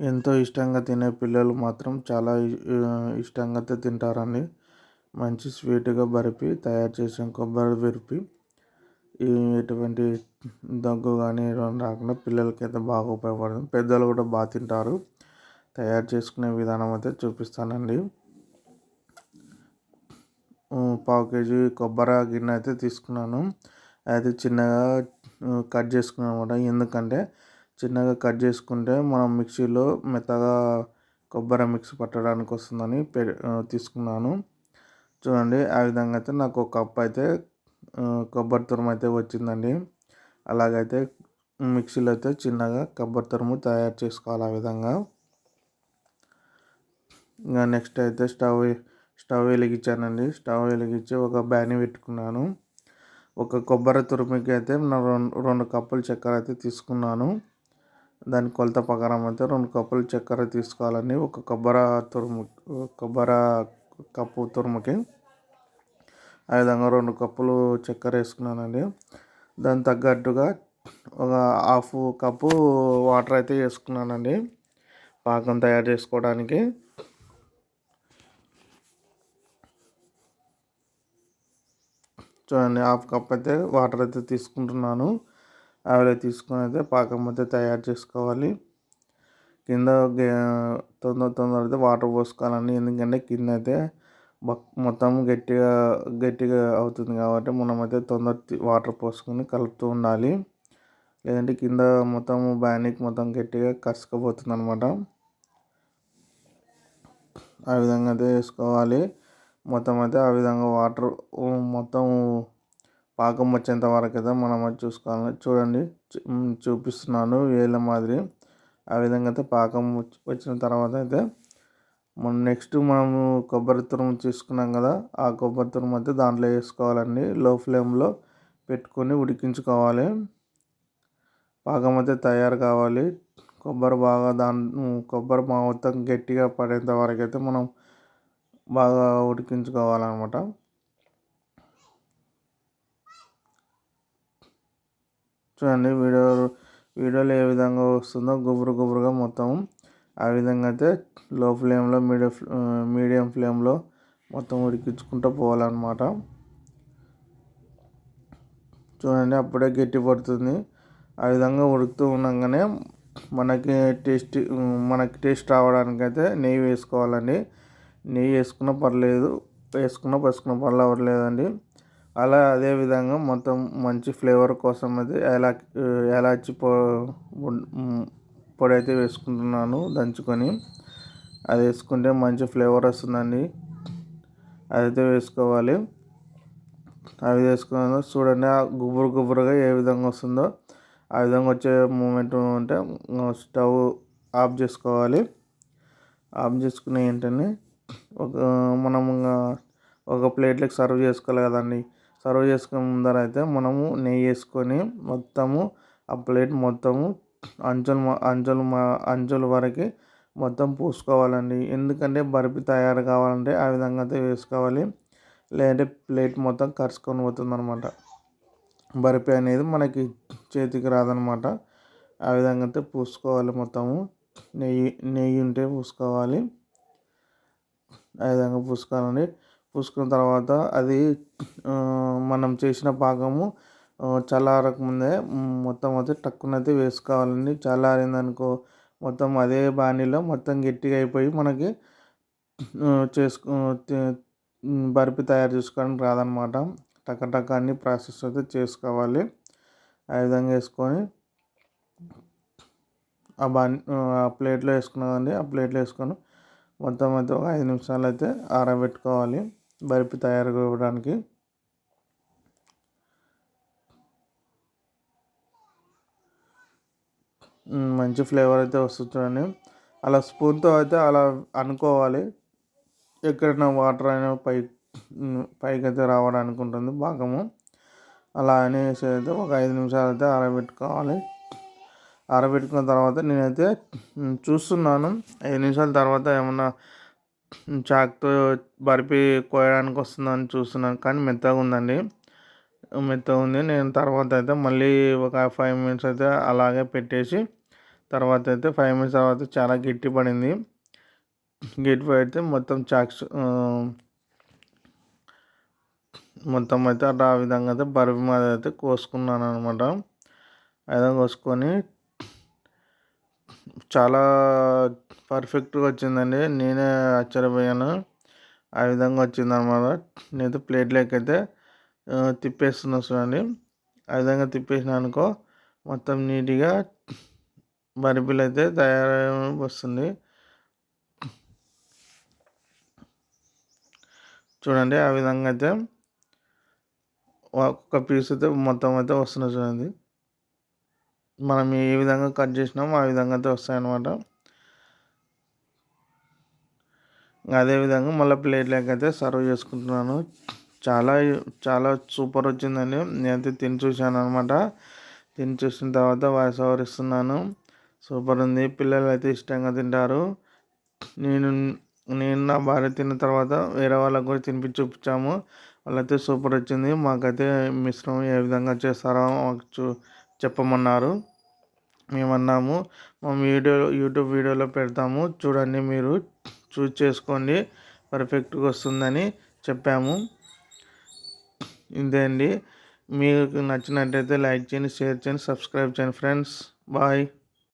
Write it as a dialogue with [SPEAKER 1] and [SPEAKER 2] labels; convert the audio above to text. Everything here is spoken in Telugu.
[SPEAKER 1] ఎంతో ఇష్టంగా తినే పిల్లలు మాత్రం చాలా ఇష్టంగా అయితే తింటారండి మంచి స్వీట్గా బరిపి తయారు చేసిన కొబ్బరి విరిపి ఎటువంటి దగ్గు కానీ రాకుండా పిల్లలకి అయితే బాగా ఉపయోగపడుతుంది. పెద్దలు కూడా బాగా తింటారు. తయారు చేసుకునే విధానం అయితే చూపిస్తానండి. పావు కేజీ కొబ్బరి గిన్నె అయితే తీసుకున్నాను. అయితే చిన్నగా కట్ చేసుకున్నాను అనమాట ఎందుకంటే చిన్నగా కట్ చేసుకుంటే మనం మిక్సీలో మెత్తగా కొబ్బరి మిక్సీ పట్టడానికి వస్తుందని పె తీసుకున్నాను. చూడండి ఆ విధంగా అయితే నాకు ఒక కప్ అయితే కొబ్బరి తురుము అయితే వచ్చిందండి. అలాగైతే మిక్సీలో అయితే చిన్నగా కొబ్బరి తురుము తయారు చేసుకోవాలి ఆ విధంగా. ఇంకా నెక్స్ట్ అయితే స్టవ్ స్టవ్ వెలిగించానండి. స్టవ్ వెలిగించి ఒక బ్యాని పెట్టుకున్నాను. ఒక కొబ్బరి తురుముకి అయితే రెండు రెండు కప్పులు చక్కెర అయితే తీసుకున్నాను. దాని కొలత ప్రకారం అయితే రెండు కప్పులు చక్కెర తీసుకోవాలండి. ఒక కొబ్బరి తురుము కొబ్బరి కప్పు తురుముకి. ఆ విధంగా రెండు కప్పులు చక్కెర వేసుకున్నానండి. దాని తగ్గట్టుగా ఒక హాఫ్ కప్పు వాటర్ అయితే వేసుకున్నానండి. పాకం తయారు చేసుకోవడానికి. చూడండి హాఫ్ కప్ అయితే వాటర్ అయితే తీసుకుంటున్నాను. అవి తీసుకొని అయితే పాకం అయితే తయారు చేసుకోవాలి. కింద తొందర తొందర అయితే వాటర్ పోసుకోవాలండి. ఎందుకంటే కింద అయితే మొత్తం గట్టిగా గట్టిగా అవుతుంది కాబట్టి మనం అయితే తొందర వాటర్ పోసుకొని కలుపుతూ ఉండాలి. లేదంటే కింద మొత్తం బ్యానిక్ మొత్తం గట్టిగా కసుకపోతుంది అనమాట ఆ విధంగా అయితే వేసుకోవాలి. మొత్తం అయితే ఆ విధంగా వాటర్ మొత్తం పాకం వచ్చేంత వరకు అయితే మనం అది చూసుకోవాలి చూడండి. చూపిస్తున్నాను వేల మాదిరి. ఆ విధంగా అయితే పాకం వచ్చిన తర్వాత అయితే మనం నెక్స్ట్ మనము కొబ్బరి తురుము తీసుకున్నాం కదా ఆ కొబ్బరి తురుము అయితే దాంట్లో వేసుకోవాలండి. లో ఫ్లేమ్లో పెట్టుకొని ఉడికించుకోవాలి. పాకం అయితే తయారు కావాలి. కొబ్బరి బాగా దాని కొబ్బరి మొత్తం గట్టిగా పడేంత వరకు అయితే మనం బాగా ఉడికించుకోవాలన్నమాట. చూడండి వీడియో వీడియోలో ఏ విధంగా వస్తుందో గుబురు గుబురుగా మొత్తం. ఆ విధంగా అయితే లో ఫ్లేమ్లో మీడియం మీడియం ఫ్లేమ్లో మొత్తం ఉడికించుకుంటూ పోవాలన్నమాట. చూడండి అప్పుడే గట్టి పడుతుంది. ఆ విధంగా ఉడుకుతూ ఉండగానే మనకి టేస్ట్ మనకి టేస్ట్ రావడానికి అయితే నెయ్యి వేసుకోవాలండి. నెయ్యి వేసుకున్న పర్లేదు వేసుకున్న పర్లేదు పర్లేదండి అలా అదేవిధంగా మొత్తం మంచి ఫ్లేవర్ కోసం అయితే ఎలా ఎలాచి పొడి అయితే వేసుకుంటున్నాను దంచుకొని. అది వేసుకుంటే మంచి ఫ్లేవర్ వస్తుందండి. అదైతే వేసుకోవాలి. అవి వేసుకున్న చూడండి ఆ గుబురు గుబురుగా ఏ విధంగా వస్తుందో. ఆ విధంగా వచ్చే మూమెంట్ ఉంటే స్టవ్ ఆఫ్ చేసుకోవాలి. ఆఫ్ చేసుకునే ఏంటని ఒక మనం ఒక ప్లేట్లోకి సర్వ్ చేసుకోవాలి కదండి. సర్వ్ చేసుకునే ముందర అయితే మనము నెయ్యి వేసుకొని మొత్తము ఆ ప్లేట్ మొత్తము అంచులు అంచులు అంచుల వరకు మొత్తం పూసుకోవాలండి. ఎందుకంటే బర్ఫీ తయారు కావాలంటే ఆ విధంగా అయితే వేసుకోవాలి. లేదంటే ప్లేట్ మొత్తం కరుచుకొని పోతుంది అనమాట బర్ఫీ అనేది మనకి చేతికి రాదనమాట ఆ విధంగా అయితే పూసుకోవాలి మొత్తము. నెయ్యి నెయ్యి ఉంటే పూసుకోవాలి. ఆ విధంగా పూసుకోవాలండి. పూసుకున్న తర్వాత అది మనం చేసిన పాకము చల్లారక ముందే మొత్తం అయితే టక్కున అయితే వేసుకోవాలండి చల్లారిందనుకో మొత్తం అదే బాణీలో మొత్తం గట్టిగా అయిపోయి మనకి చేసుకు బర్ఫీ తయారు చేసుకోవడానికి రాదనమాట టక్క టక్క అన్ని ప్రాసెస్ అయితే చేసుకోవాలి. ఆ విధంగా వేసుకొని ఆ బాణీ ఆ ప్లేట్లో వేసుకున్నదండి ఆ ప్లేట్లో వేసుకొని మొత్తం అయితే ఒక ఐదు నిమిషాలు అయితే ఆరబెట్టుకోవాలి. బర్ఫీ తయారు కావడానికి మంచి ఫ్లేవర్ అయితే వస్తుంది చూడండి. అలా స్పూన్తో అయితే అలా అనుకోవాలి. ఎక్కడైనా వాటర్ అయినా పై పైకి అయితే రావడానికి ఉంటుంది భాగము. అలా అనేసి అయితే ఒక ఐదు నిమిషాలు అయితే ఆరబెట్టుకోవాలి. ఆరబెట్టుకున్న తర్వాత నేనైతే చూస్తున్నాను. ఐదు నిమిషాల తర్వాత ఏమన్నా చాక్తో బర్ఫీ కోయడానికి వస్తుందని చూస్తున్నాను. కానీ మెత్తగా ఉందండి. మెత్తగా ఉంది. నేను తర్వాత అయితే మళ్ళీ ఒక ఫైవ్ మినిట్స్ అయితే అలాగే పెట్టేసి తర్వాత అయితే ఫైవ్ మినిట్స్ తర్వాత చాలా గట్టి పడింది. గట్టి పడితే మొత్తం చాక్స్ మొత్తం అయితే అట్లా ఆ విధంగా అయితే బర్ఫీ మీద అయితే కోసుకున్నాను అనమాట అదే కోసుకొని చాలా పర్ఫెక్ట్గా వచ్చిందండి. నేనే ఆశ్చర్యపోయాను. ఆ విధంగా వచ్చింది అనమాట నేనైతే ప్లేట్లోకి అయితే తిప్పేస్తున్నా చూడండి. ఆ విధంగా తిప్పేసిన అనుకో మొత్తం నీట్గా బర్ఫీలు అయితే తయారై వస్తుంది చూడండి ఆ విధంగా అయితే ఒక్కొక్క పీస్ అయితే మొత్తం అయితే వస్తుంది చూడండి. మనం ఏ విధంగా కట్ చేసినామో ఆ విధంగా అయితే వస్తాయన్నమాట అదేవిధంగా మళ్ళీ ప్లేట్లోకి అయితే సర్వ్ చేసుకుంటున్నాను. చాలా చాలా సూపర్ వచ్చిందండి. నేనైతే తిని చూశాను అనమాట తిని చూసిన తర్వాత వాయిస్ ఓవర్ ఇస్తున్నాను. సూపర్ ఉంది. పిల్లలు అయితే ఇష్టంగా తింటారు. నేను నేను నా భార్య తిన్న తర్వాత వేరే వాళ్ళకు కూడా తినిపించి చూపించాము. వాళ్ళైతే సూపర్ వచ్చింది. మాకైతే మిశ్రమం ఏ విధంగా చేస్తారో మాకు చూ చెప్పమన్నారు. మేము అన్నాము మా వీడియో యూట్యూబ్ వీడియోలో పెడతాము. చూడండి మీరు చూజ్ చేసుకోండి. పర్ఫెక్ట్గా వస్తుందని చెప్పాము. ఇదే అండి. మీకు నచ్చినట్టయితే లైక్ చేయండి షేర్ చేయండి సబ్స్క్రైబ్ చేయండి ఫ్రెండ్స్. బాయ్.